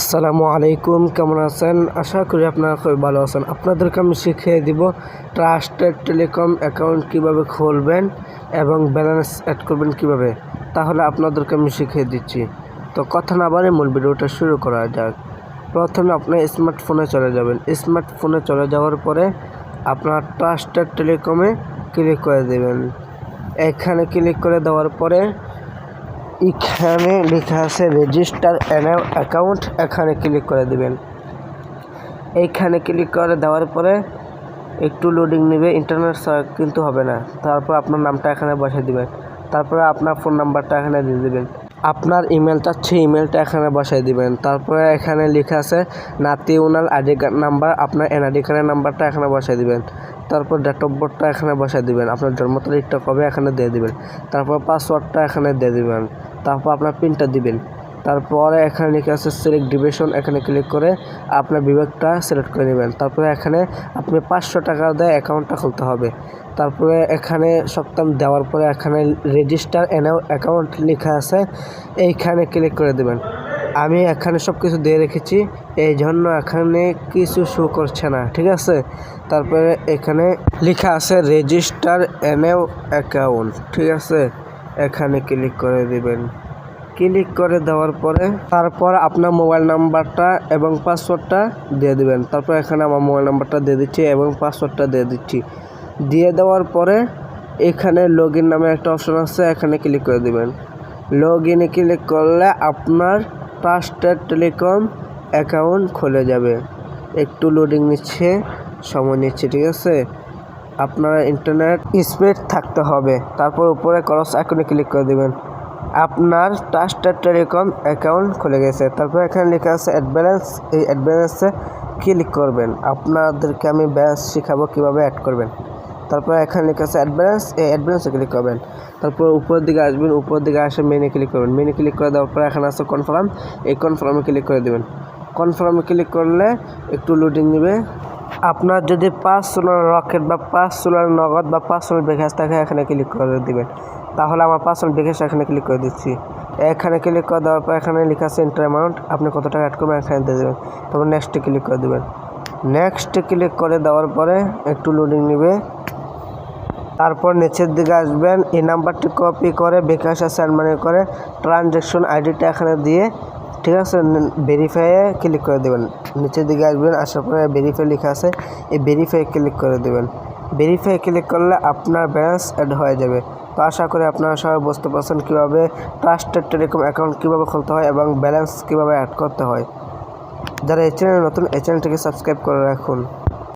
আসসালামু আলাইকুম, কেমন আছেন? আশা করি আপনারা খুবই ভালো আছেন। আপনাদেরকে আমি শিখিয়ে দিব ট্রাস্টেড টেলিকম অ্যাকাউন্ট কীভাবে খুলবেন এবং ব্যালেন্স অ্যাড করবেন কীভাবে। তাহলে আপনাদেরকে আমি শিখিয়ে দিচ্ছি। তো কথা না বাড়ে মূল ভিডিওটা শুরু করা যাক। প্রথমে আপনার স্মার্টফোনে চলে যাবেন। স্মার্টফোনে চলে যাওয়ার পরে আপনার ট্রাস্টেড টেলিকমে ক্লিক করে দেবেন। এখানে ক্লিক করে দেওয়ার পরে এখানে লেখা আছে রেজিস্টার অ্যাকাউন্ট এখানে ক্লিক করে দিবেন। এইখানে ক্লিক করে দেওয়ার পরে একটু লোডিং নেবে ইন্টারনেট কিন্তু হবে না। তারপর আপনার নামটা এখানে বসে দিবেন। তারপরে আপনার ফোন নাম্বারটা এখানে দিয়ে দিবেন। আপনার ইমেলটা হচ্ছে ইমেলটা এখানে বসাই দিবেন। তারপরে এখানে লেখা আছে নাতি ওনার আইডি কার্ড নাম্বার আপনার এনআইডি কার্ডের নাম্বারটা এখানে বসাই দিবেন। তারপর ডেট অফ বার্থটা এখানে বসাই দিবেন। আপনার জন্ম তারিখটা কবে এখানে দিয়ে দিবেন। তারপর পাসওয়ার্ডটা এখানে দিয়ে দিবেন। তারপর আপনার পিনটা দিবেন। তারপরে এখানে লিখে আছে সিলেক্ট ডিভিশন এখানে ক্লিক করে আপনার বিভাগটা সিলেক্ট করে নেবেন। তারপরে এখানে আপনি পাঁচশো টাকা দিয়ে অ্যাকাউন্টটা খুলতে হবে। তারপরে এখানে সপ্তাহ দেওয়ার পরে এখানে রেজিস্টার এনাও অ্যাকাউন্ট লেখা আছে। এইখানে ক্লিক করে দেবেন। আমি এখানে সব কিছু দিয়ে রেখেছি। এই জন্য এখানে কিছু শো করছে না, ঠিক আছে? তারপরে এখানে লেখা আছে রেজিস্টার এনএও অ্যাকাউন্ট ঠিক আছে? এখানে ক্লিক করে দিবেন। ক্লিক করে দেওয়ার পরে তারপর আপনার মোবাইল নাম্বারটা এবং পাসওয়ার্ডটা দিয়ে দিবেন। তারপর এখানে আমার মোবাইল নাম্বারটা দিয়ে দিচ্ছি এবং পাসওয়ার্ডটা দিয়ে দিচ্ছি। দিয়ে দেওয়ার পরে এখানে লগ নামে একটা অপশন আছে, এখানে ক্লিক করে দিবেন। লগ ইনে ক্লিক করলে আপনার ট্রাস্টেড টেলিকম অ্যাকাউন্ট খুলে যাবে। একটু লোডিং নিচ্ছে, সময় নিচ্ছে, ঠিক আছে? আপনার ইন্টারনেট স্পিড থাকতে হবে। তারপর উপরে ক্রস আইকনে ক্লিক করে দিবেন। আপনার ট্রাস্টেড টেলিকম অ্যাকাউন্ট খুলে গেছে। তারপর এখানে লেখা আছে অ্যাড ব্যালেন্স এই অ্যাড ব্যালেন্সে ক্লিক করবেন। আপনাদেরকে আমি ব্যালেন্স শেখাবো কীভাবে অ্যাড করবেন। তারপর এখানে লেখা আছে অ্যাড ব্যালেন্স এই অ্যাড ব্যালেন্সে ক্লিক করবেন। তারপর উপরের দিকে আসবেন উপরের দিকে আসে মেনে ক্লিক করবেন। মেনে ক্লিক করে দেওয়ার পর এখানে আছে কনফার্ম এই কনফার্মে ক্লিক করে দেবেন। কনফার্মে ক্লিক করলে একটু লোডিং নেবে। আপনার যদি পাঁচ সোলার রকেট বা পাঁচ সোলার নগদ বা পাঁচ সোলার বিকাশ থাকে, এখানে ক্লিক করে দিবেন। তাহলে আমার পাঁচ সোলার বিকাশ এখানে ক্লিক করে দিচ্ছি। এখানে ক্লিক করে দেওয়ার পর এখানে লেখা আছে এন্টার অ্যামাউন্ট আপনি কত টাকা অ্যাড করবেন এখানে দিয়ে দেবেন। তারপর নেক্সটে ক্লিক করে দেবেন। নেক্সটে ক্লিক করে দেওয়ার পরে একটু লোডিং নেবে। তারপর নিচের দিকে আসবেন, এই নাম্বারটি কপি করে বিকাশ সেন্ড মানি করে ট্রানজ্যাকশন আইডিটা এখানে দিয়ে ঠিক আছে ভেরিফাইয়ে ক্লিক করে দেবেন। নিচের দিকে আসবেন, আসার পরে ভেরিফাই লেখা আছে, এই ভেরিফাই ক্লিক করে দেবেন। ভেরিফাই ক্লিক করলে আপনার ব্যালেন্স অ্যাড হয়ে যাবে। তো আশা করি আপনারা সবাই বুঝতে পারছেন কীভাবে ট্রাস্টেড টেলিকম অ্যাকাউন্ট কীভাবে খুলতে হয় এবং ব্যালেন্স কীভাবে অ্যাড করতে হয়। যারা এই চ্যানেল নতুন, এই চ্যানেলটিকে সাবস্ক্রাইব করে রাখুন।